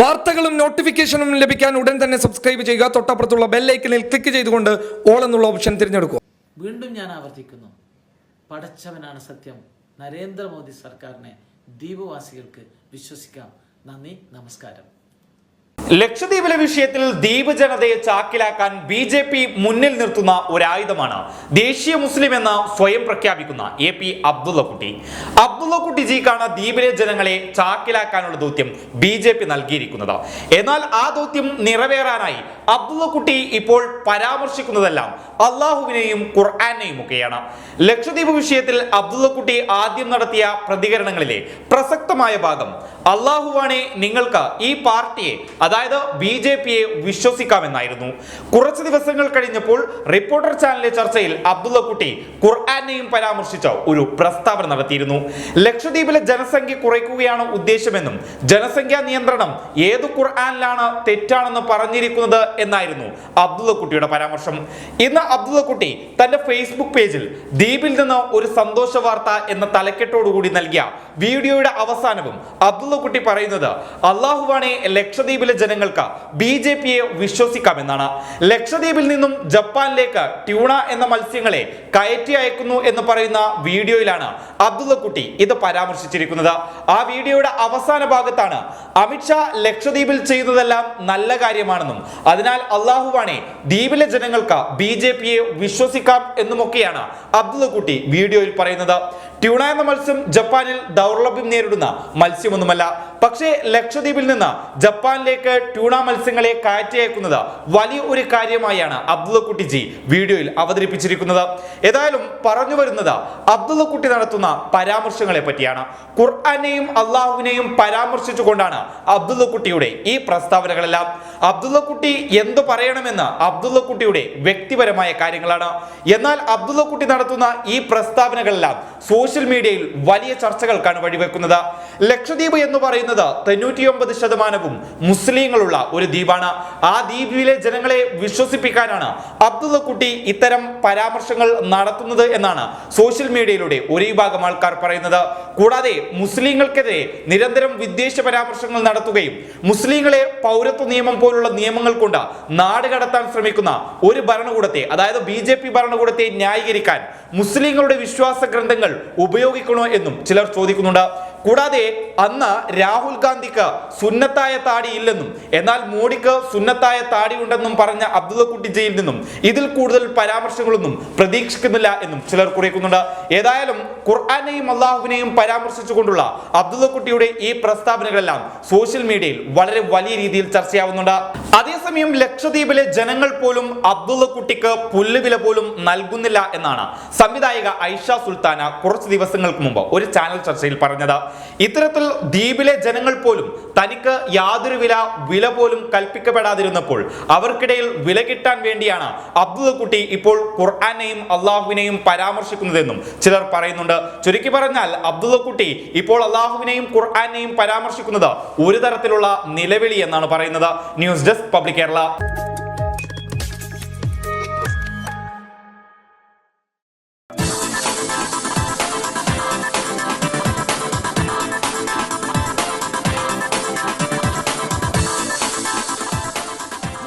വാർത്തകളും നോട്ടിഫിക്കേഷനും ലഭിക്കാൻ ഉടൻ തന്നെ സബ്സ്ക്രൈബ് ചെയ്യുക. തൊട്ടപ്പുറത്തുള്ള ബെല്ലൈക്കനിൽ ക്ലിക്ക് ചെയ്തുകൊണ്ട് ഓൾ എന്നുള്ള ഓപ്ഷൻ തിരഞ്ഞെടുക്കുക വീണ്ടും ഞാൻ ആവർത്തിക്കുന്നു. പടച്ചവനാണ് സത്യം. നരേന്ദ്രമോദി സർക്കാരിനെ ദ്വീപവാസികൾക്ക് വിശ്വസിക്കാം. നന്ദി നമസ്കാരം. ലക്ഷദ്വീപിലെ വിഷയത്തിൽ ദ്വീപ് ജനതയെ ചാക്കിലാക്കാൻ ബി ജെ പി മുന്നിൽ നിർത്തുന്ന ഒരായുധമാണ് ദേശീയ മുസ്ലിം എന്ന് സ്വയം പ്രഖ്യാപിക്കുന്ന എ പി അബ്ദുള്ളക്കുട്ടി. അബ്ദുള്ളക്കുട്ടിജിക്കാണ് ദ്വീപിലെ ജനങ്ങളെ ചാക്കിലാക്കാനുള്ള ദൗത്യം ബി ജെ പി നൽകിയിരിക്കുന്നത്. എന്നാൽ ആ ദൗത്യം നിറവേറാനായി അബ്ദുള്ളക്കുട്ടി ഇപ്പോൾ പരാമർശിക്കുന്നതെല്ലാം അള്ളാഹുവിനെയും ഖുർആാനെയും ഒക്കെയാണ് ലക്ഷദ്വീപ് വിഷയത്തിൽ അബ്ദുള്ളക്കുട്ടി ആദ്യം നടത്തിയ പ്രതികരണങ്ങളിലെ പ്രസക്തമായ ഭാഗം അള്ളാഹുവാണെ നിങ്ങൾക്ക് ഈ പാർട്ടിയെ അതായത് ബി ജെ പിയെ വിശ്വസിക്കാമെന്നായിരുന്നു. കുറച്ച് ദിവസങ്ങൾ കഴിഞ്ഞപ്പോൾ റിപ്പോർട്ടർ ചാനലിലെ ചർച്ചയിൽ അബ്ദുള്ളക്കുട്ടി ഖുർആാനെയും പരാമർശിച്ച ഒരു പ്രസ്താവന നടത്തിയിരുന്നു. ലക്ഷദ്വീപിലെ ജനസംഖ്യ കുറയ്ക്കുകയാണ് ഉദ്ദേശമെന്നും ജനസംഖ്യാ നിയന്ത്രണം ഏത് ഖുർആാനിലാണ് തെറ്റാണെന്ന് പറഞ്ഞിരിക്കുന്നത് എന്നായിരുന്നു അബ്ദുള്ളക്കുട്ടിയുടെ പരാമർശം. ഇന്ന് അബ്ദുള്ളക്കുട്ടി തന്റെ ഫേസ്ബുക്ക് പേജിൽ ദ്വീപിൽ നിന്ന് ഒരു സന്തോഷ വാർത്ത എന്ന തലക്കെട്ടോടുകൂടി നൽകിയ വീഡിയോയുടെ അവസാനവും അബ്ദുള്ളക്കുട്ടി പറയുന്നത് അള്ളാഹുവാണെ ലക്ഷദ്വീപിലെ ജനങ്ങൾക്ക് ബി ജെ പിയെ വിശ്വസിക്കാമെന്നാണ്. ലക്ഷദ്വീപിൽ നിന്നും ജപ്പാനിലേക്ക് ട്യൂണ എന്ന മത്സ്യങ്ങളെ കയറ്റി അയക്കുന്നു എന്ന് പറയുന്ന വീഡിയോയിലാണ് അബ്ദുള്ളക്കുട്ടി ഇത് പരാമർശിച്ചിരിക്കുന്നത്. ആ വീഡിയോയുടെ അവസാന ഭാഗത്താണ് അമിത്ഷാ ലക്ഷദ്വീപിൽ ചെയ്യുന്നതെല്ലാം നല്ല കാര്യമാണെന്നും അതിനാൽ അള്ളാഹുവാണെ ദ്വീപിലെ ജനങ്ങൾക്ക് ബി ജെ പിയെ വിശ്വസിക്കാം എന്നുമൊക്കെയാണ് അബ്ദുള്ളക്കുട്ടി വീഡിയോയിൽ പറയുന്നത്. ട്യൂണ എന്ന മത്സ്യം ജപ്പാനിൽ ദൗർലഭ്യം നേരിടുന്ന മത്സ്യമൊന്നുമല്ല. പക്ഷേ ലക്ഷദ്വീപിൽ നിന്ന് ജപ്പാനിലേക്ക് ട്യൂണ മത്സ്യങ്ങളെ കയറ്റി അയക്കുന്നത് വലിയ ഒരു കാര്യമായാണ് അബ്ദുള്ളക്കുട്ടിജി വീഡിയോയിൽ അവതരിപ്പിച്ചിരിക്കുന്നത്. ഏതായാലും പറഞ്ഞു വരുന്നത് അബ്ദുള്ളക്കുട്ടി നടത്തുന്ന പരാമർശങ്ങളെ പറ്റിയാണ്. ഖുർആാനെയും അള്ളാഹുവിനെയും പരാമർശിച്ചുകൊണ്ടാണ് അബ്ദുള്ളക്കുട്ടിയുടെ ഈ പ്രസ്താവനകളെല്ലാം. അബ്ദുള്ളക്കുട്ടി എന്തു പറയണമെന്ന് അബ്ദുള്ളക്കുട്ടിയുടെ വ്യക്തിപരമായ കാര്യങ്ങളാണ്. എന്നാൽ അബ്ദുള്ളക്കുട്ടി നടത്തുന്ന ഈ പ്രസ്താവനകളെല്ലാം സോഷ്യൽ മീഡിയയിൽ വലിയ ചർച്ചകൾക്കാണ് വഴിവെക്കുന്നത്. ലക്ഷദ്വീപ് എന്ന് പറയുന്നത് തൊണ്ണൂറ്റിയൊമ്പത് ശതമാനവും മുസ്ലിങ്ങളുള്ള ഒരു ദ്വീപാണ്. ആ ദ്വീപിലെ ജനങ്ങളെ വിശ്വസിപ്പിക്കാനാണ് അബ്ദുള്ളക്കുട്ടി ഇത്തരം പരാമർശങ്ങൾ നടത്തുന്നത് എന്നാണ് സോഷ്യൽ മീഡിയയിലൂടെ ഒരു വിഭാഗം ആൾക്കാർ പറയുന്നത്. കൂടാതെ മുസ്ലിങ്ങൾക്കെതിരെ നിരന്തരം വിദ്വേഷ പരാമർശങ്ങൾ നടത്തുകയും മുസ്ലിങ്ങളെ പൗരത്വ നിയമം പോലുള്ള നിയമങ്ങൾ കൊണ്ട് നാട് കടത്താൻ ശ്രമിക്കുന്ന ഒരു ഭരണകൂടത്തെ അതായത് ബി ഭരണകൂടത്തെ ന്യായീകരിക്കാൻ മുസ്ലിങ്ങളുടെ വിശ്വാസ ഗ്രന്ഥങ്ങൾ ഉപയോഗിക്കണോ എന്നും ചിലർ ചോദിക്കുന്നുണ്ട്. കൂടാതെ അന്ന് രാഹുൽ ഗാന്ധിക്ക് സുന്നത്തായ താടി ഇല്ലെന്നും എന്നാൽ മോഡിക്ക് സുന്നത്തായ താടി ഉണ്ടെന്നും പറഞ്ഞ അബ്ദുള്ളക്കുട്ടി ജയിൽ നിന്നും ഇതിൽ കൂടുതൽ പരാമർശങ്ങളൊന്നും പ്രതീക്ഷിക്കുന്നില്ല എന്നും ചിലർ കുറിക്കുന്നുണ്ട്. ഏതായാലും ഖുർആാനെയും അള്ളാഹുവിനെയും പരാമർശിച്ചുകൊണ്ടുള്ള അബ്ദുള്ളക്കുട്ടിയുടെ ഈ പ്രസ്താവനകളെല്ലാം സോഷ്യൽ മീഡിയയിൽ വളരെ വലിയ രീതിയിൽ ചർച്ചയാവുന്നുണ്ട്. അതേസമയം ലക്ഷദ്വീപിലെ ജനങ്ങൾ പോലും അബ്ദുള്ള കുട്ടിക്ക് പുല്ലുവില പോലും നൽകുന്നില്ല എന്നാണ് സംവിധായിക ഐഷ സുൽത്താന കുറച്ച് ദിവസങ്ങൾക്ക് മുമ്പ് ഒരു ചാനൽ ചർച്ചയിൽ പറഞ്ഞത്. ഇത്തരത്തിൽ ദ്വീപിലെ ജനങ്ങൾ പോലും തനിക്ക് യാതൊരു വില വില പോലും കൽപ്പിക്കപ്പെടാതിരുന്നപ്പോൾ അവർക്കിടയിൽ വില കിട്ടാൻ വേണ്ടിയാണ് അബ്ദുള്ള കുട്ടി ഇപ്പോൾ ഖുർആാനെയും അള്ളാഹുവിനെയും പരാമർശിക്കുന്നതെന്നും ചിലർ പറയുന്നുണ്ട്. ചുരുക്കി പറഞ്ഞാൽ അബ്ദുള്ള കുട്ടി ഇപ്പോൾ അള്ളാഹുവിനെയും ഖുർആാനെയും പരാമർശിക്കുന്നത് ഒരു തരത്തിലുള്ള നിലവിളി എന്നാണ് പറയുന്നത്. പബ്ലിക് കേരള